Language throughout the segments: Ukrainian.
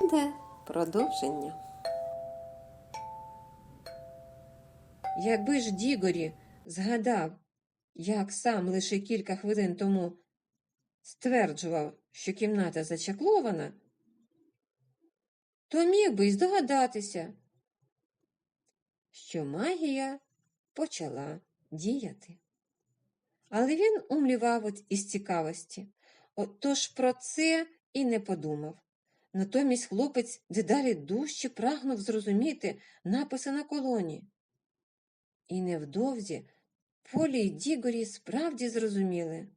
Де продовження? Якби ж Дігорі згадав, як сам лише кілька хвилин тому стверджував, що кімната зачаклована, то міг би й здогадатися, що магія почала діяти. Але він умлівав із цікавості, отож про це і не подумав. Натомість хлопець дедалі дужче прагнув зрозуміти написи на колоні. І невдовзі Полі й Дігорі справді зрозуміли.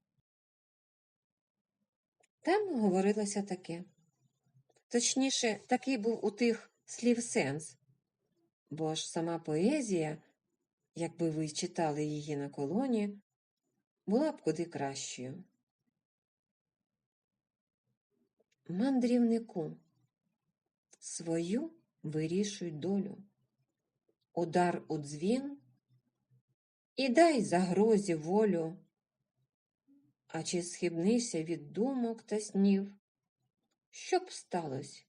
Там говорилося таке. Точніше, такий був у тих слів сенс, бо ж сама поезія, якби ви читали її на колоні, була б куди кращою. Мандрівнику, свою вирішуй долю, удар у дзвін і дай загрозі волю. А чи схибнися від думок та снів? Що б сталося,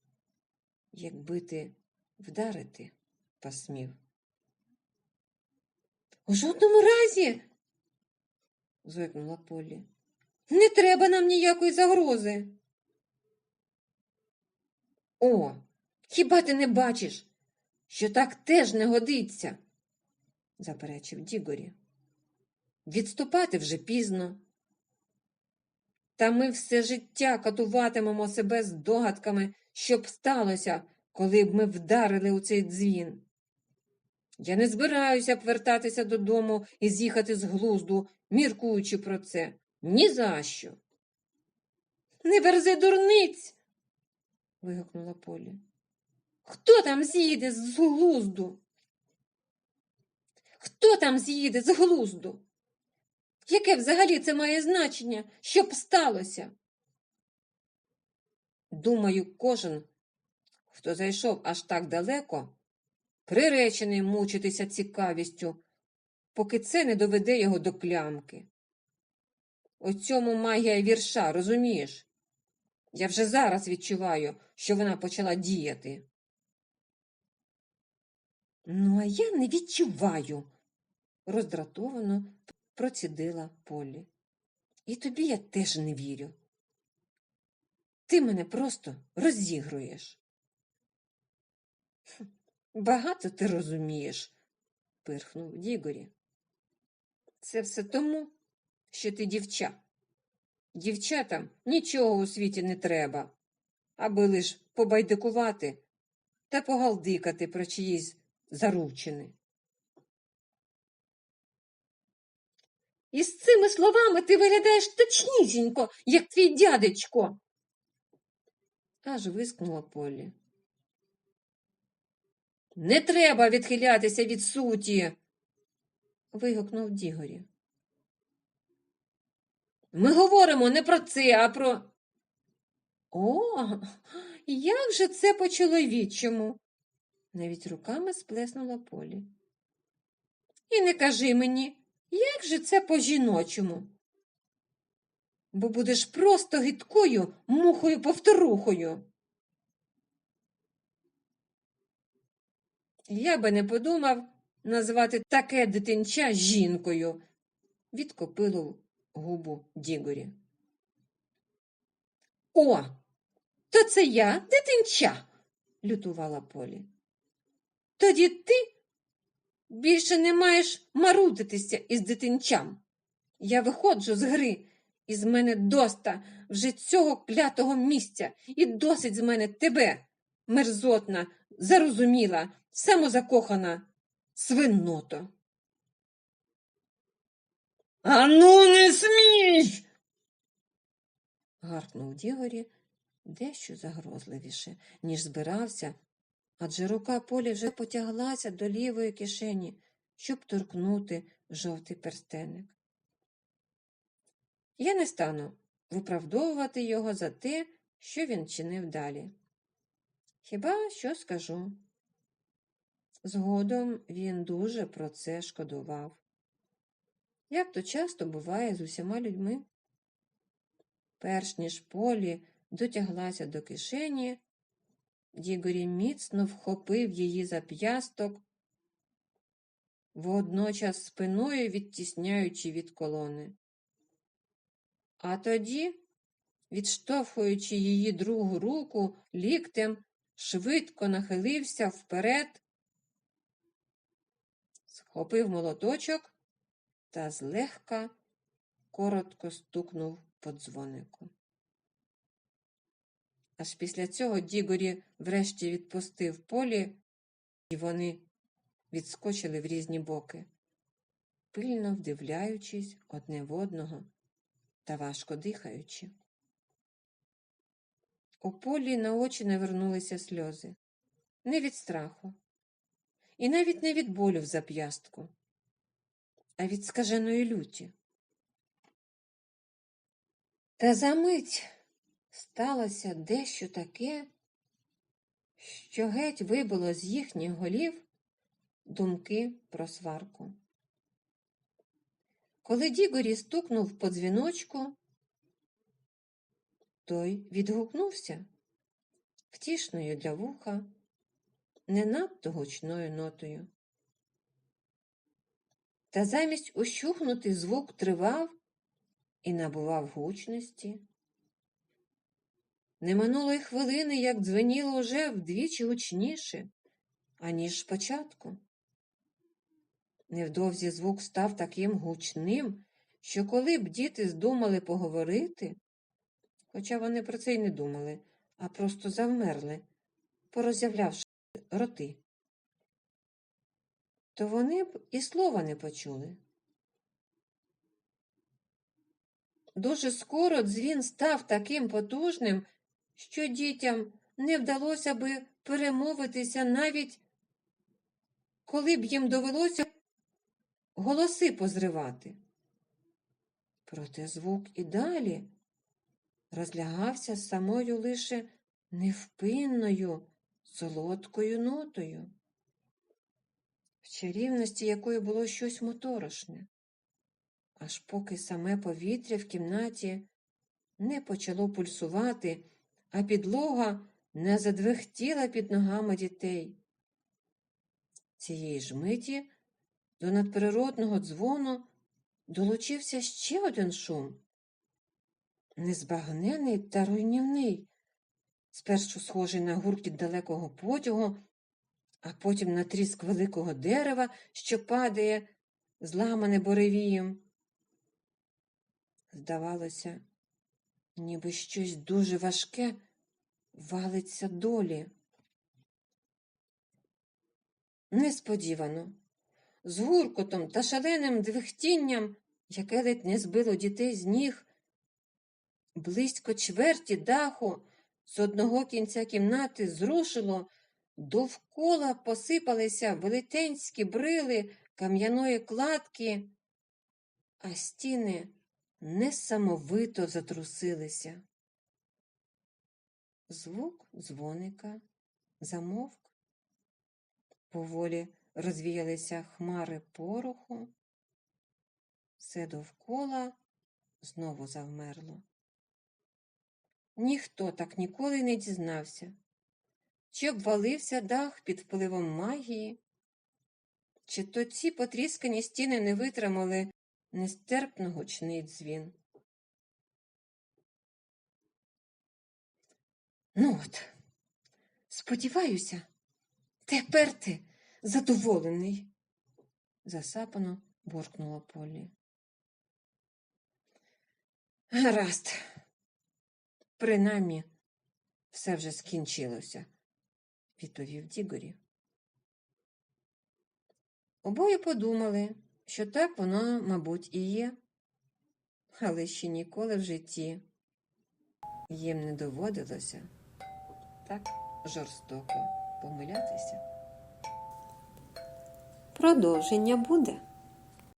якби ти вдарити посмів? У жодному разі, зойкнула Полі, не треба нам ніякої загрози. О, хіба ти не бачиш, що так теж не годиться? заперечив Дігорі. Відступати вже пізно. Та ми все життя катуватимемо себе з догадками, що б сталося, коли б ми вдарили у цей дзвін. Я не збираюся б вертатися додому і з'їхати з глузду, міркуючи про це. Ні за що. Не верзи дурниць. Вигукнула Полі. Хто там з'їде з глузду? Хто там з'їде з глузду? Яке взагалі це має значення, що б сталося? Думаю, кожен, хто зайшов аж так далеко, приречений мучитися цікавістю, поки це не доведе його до клямки. У цьому магія вірша, розумієш? Я вже зараз відчуваю, що вона почала діяти. Ну, а я не відчуваю, роздратовано процідила Полі. І тобі я теж не вірю. Ти мене просто розігруєш. Багато ти розумієш, пирхнув Дігорі. Це все тому, що ти дівча. Дівчатам нічого у світі не треба, аби лиш побайдикувати та погалдикати про чиїсь заручини. І з цими словами ти виглядаєш точнісінько, як твій дядечко. Аж вискнула Полі. Не треба відхилятися від суті. вигукнув Дігорі. Ми говоримо не про це, а про. О, як же це по чоловічому? Навіть руками сплеснула Полі. І не кажи мені, як же це по жіночому? Бо будеш просто гидкою мухою повторухою. Я би не подумав назвати таке дитинча жінкою, відкопило губу Дігорі. О, то це я дитинча, лютувала Полі. Тоді ти більше не маєш марудитися із дитинчам. Я виходжу з гри, і з мене доста вже цього клятого місця, і досить з мене тебе, мерзотна, зарозуміла, самозакохана свиното. Ану, не смій. гаркнув Дігорі дещо загрозливіше, ніж збирався, адже рука Полі вже потяглася до лівої кишені, щоб торкнути жовтий перстеник. Я не стану виправдовувати його за те, що він чинив далі. Хіба що скажу? Згодом він дуже про це шкодував. Як то часто буває з усіма людьми. Перш ніж полі дотяглася до кишені, Дігорі міцно вхопив її за п'ясток, водночас спиною відтісняючи від колони. А тоді, відштовхуючи її другу руку ліктем, швидко нахилився вперед, схопив молоточок та злегка коротко стукнув по дзвонику. Аж після цього Дігорі врешті відпустив полі, і вони відскочили в різні боки, пильно вдивляючись одне в одного та важко дихаючи. У полі на очі навернулися сльози. Не від страху, і навіть не від болю в зап'ястку, а від скаженої люті. Та за мить сталося дещо таке, що геть вибило з їхніх голів думки про сварку. Коли Дігорі стукнув по дзвіночку, той відгукнувся втішною для вуха, не надто гучною нотою. Та замість ущухнути звук тривав і набував гучності. Не минуло й хвилини, як дзвеніло уже вдвічі гучніше, аніж спочатку. Невдовзі звук став таким гучним, що коли б діти здумали поговорити, хоча вони про це й не думали, а просто завмерли, пороззявлявши роти, то вони б і слова не почули. Дуже скоро дзвін став таким потужним, що дітям не вдалося би перемовитися навіть, коли б їм довелося голоси позривати. Проте звук і далі розлягався самою лише невпинною, солодкою нотою, в чарівності якої було щось моторошне, аж поки саме повітря в кімнаті не почало пульсувати, а підлога не задвихтіла під ногами дітей. Цієї ж миті до надприродного дзвону долучився ще один шум, незбагнений та руйнівний, спершу схожий на гуркіт далекого потягу, а потім на тріск великого дерева, що падає, зламане буревієм. Здавалося, ніби щось дуже важке валиться долі. Несподівано, з гуркотом та шаленим двихтінням, яке ледь не збило дітей з ніг, близько чверті даху з одного кінця кімнати зрушило, довкола посипалися велетенські брили кам'яної кладки, а стіни несамовито затрусилися. Звук дзвоника замовк. Поволі розвіялися хмари пороху, все довкола знову завмерло. Ніхто так ніколи не дізнався, чи обвалився дах під впливом магії, чи то ці потріскані стіни не витримали нестерпно гучний дзвін. Ну от, сподіваюся, тепер ти задоволений, засапано буркнула Полі. Гаразд, принаймні, все вже скінчилося, відповів Дігорі. Обоє подумали, що так воно, мабуть, і є, але ще ніколи в житті їм не доводилося так жорстоко помилятися. Продовження буде.